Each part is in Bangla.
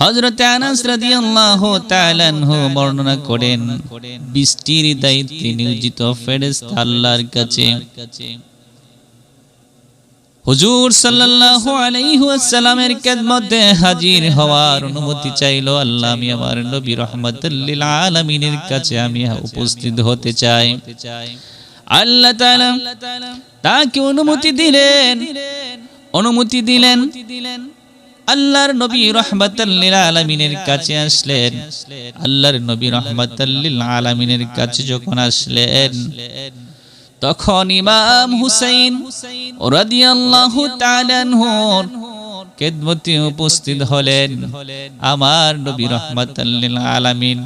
হযরত আনাস রাদিয়াল্লাহু তাআলা আনহু বর্ণনা করেন, বৃষ্টির দায়িত্বে নিয়োজিত ফেরেশতা আল্লাহর কাছে। হুজুর সাল্লাল্লাহু আলাইহি ওয়াসাল্লামের খেদমতে হাজির হওয়ার অনুমতি চাইলো আল্লাহ, আমি আমার নবী রাহমাতুল লিল আলামিনের কাছে আমি উপস্থিত হতে চাই। আল্লাহ তাআলা তাকে অনুমতি দিলেন। অনুমতি দিলেন। আল্লাহর নবী রহমাতাল্লিল আলামিনের কাছে আসলেন। আল্লাহর নবী রহমাতাল্লিল আলামিনের কাছে যখন আসলেন, তখন ইমাম হুসাইন রাদিয়াল্লাহু তাআলা উপস্থিত হলেন। আমার নবী রহমাতাল্লিল আলামিন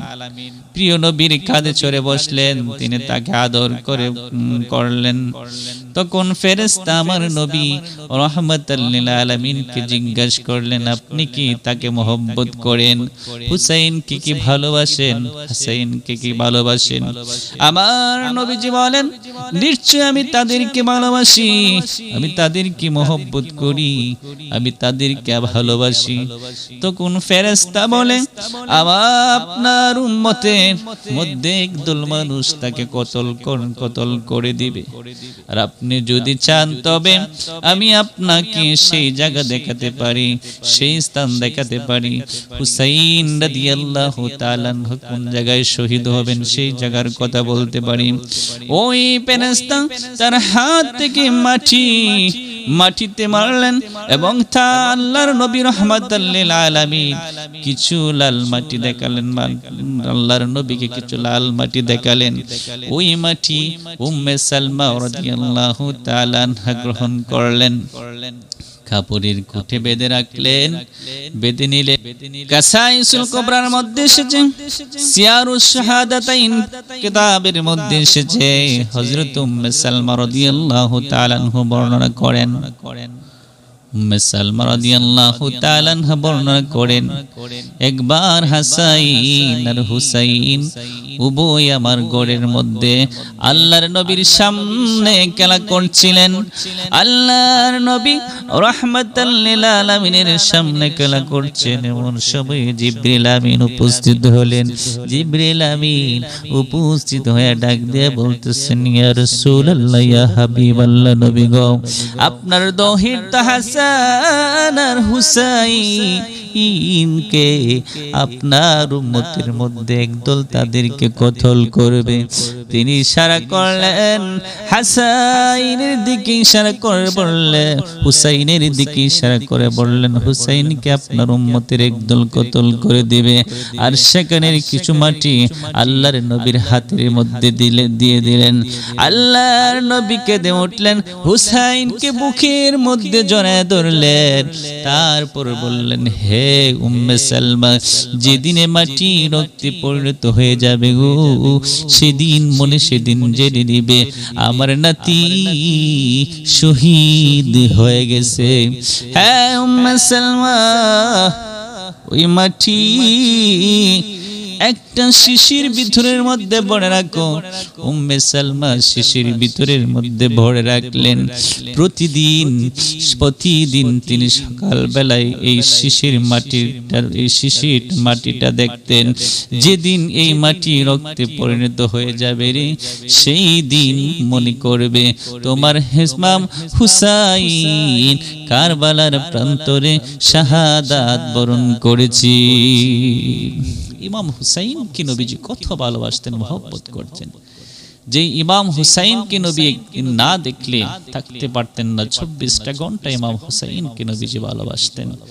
প্রিয় নবীর কাঁধে চড়ে বসলেন। তিনি তাকে আদর করে করলেন। তখন ফেরেশতা আমার নবী রহমাতাল্লিল আলামিনকে জিজ্ঞাসা করলেন, আপনি কি তাকে মোহব্বত করেন? হুসাইন কি কি ভালোবাসেন? হুসাইন কি কি ভালোবাসেন? আমার নবীজি বলেন নিশ্চয় আমি তাদেরকে ভালোবাসি, আমি তাদেরকে মোহব্বত করি, আমি তাদেরকে ভালোবাসি। তখন ফেরেস্তা বলে আমার আপনার উম্মতের মধ্যে একদল মানুষ তাকে কতল কতল করে দিবে। আর আপনি যদি চান তবে আমি আপনাকে সেই জায়গা দেখাতে পারি, সেই স্থান দেখাতে পারি। হুসাইন রাদিয়াল্লাহু তাআলা কোন জায়গায় শহীদ হবেন সেই জায়গার কথা বলতে পারি। ওই ফেরেশতা তার হাত থেকে মাটি, মাটিতে মারলেন এবং তা আল্লাহর নবী রহমাতাল্লিল আলামিন কিছু লাল মাটি দেখালেন আল্লাহর নবীকে কিছু লাল মাটি দেখালেন। ওই মাটি উম্মে সালমা রাদিয়াল্লাহু তাআলা গ্রহণ করলেন। কাপড়ের কুঠে বেঁধে রাখলেন, বেঁধে নিলে কাসাইসুল কোবরার মধ্যে এসেছে সিয়ারুস শাহাদাতাইন কিতাবের মধ্যে এসেছে হযরত উম্মে সালমা রাদিয়াল্লাহু তাআলা বর্ণনা করেন। সালমা বর্ণনা করেন, একবার হাসাইন হুসাইন উভয় আমার মধ্যে আল্লাহর নবীর সামনে খেলা করছিলেন। আল্লাহর নবী সামনে খেলা করছেন উপস্থিত হলেন। জিবরিল আমিন উপস্থিত হয়ে ডাক দিয়ে বলতেছেন আপনার দহির হাসান আর হুসাইনকে আপনার উম্মতের মধ্যে একদল তাদেরকে কতল করবে? তিনি ইশারা করলেন, হাসাইনের দিকে ইশারা করে বললেন, হুসাইনের দিকে ইশারা করে বললেন, হুসাইনকে আপনার একদল কতল করে দিবে? আর সেখানের কিছু মাটি আল্লাহর নবীর হাতের মধ্যে দিলে, দিয়ে দিলেন। আল্লাহর নবীকে দিয়ে উঠলেন, হুসাইনকে বুকের মধ্যে জড়ায় ধরলেন। তারপর বললেন, হে উম্মে সালমা, যেদিনে মাটি রক্তে পরিণত হয়ে যাবে গো, সেদিন মনে সেদিন জেনে নিবে, আমার নাতি শহীদ হয়ে গেছে। হ্যাঁ উম্মে সালমা, ওই মাটি একটা শিশির ভিতরের মধ্যে ভরে রাখো। উম্মে সালমা শিশির ভিতরের মধ্যে ভরে রাখলেন। প্রতিদিন প্রতিদিন তিনি সকাল বেলায় এই শিশির মাটিটা, এই শিশির মাটিটা দেখতেন। যেদিন এই মাটি রক্তে পরিণত হয়ে যাবে রে, সেই দিন মনে করবে, তোমার হেসমাম হুসাইন কারবালার প্রান্তরে শাহাদাত বরণ করেছি। ইমাম হুসাইনকে নবীজি কত ভালোবাসতেন, মহব্বত করতেন। যে ইমাম হুসাইনকে নবী না দেখলে থাকতে পারতেন না চব্বিশটা ঘণ্টা ইমাম হুসাইনকে নবীজি ভালোবাসতেন।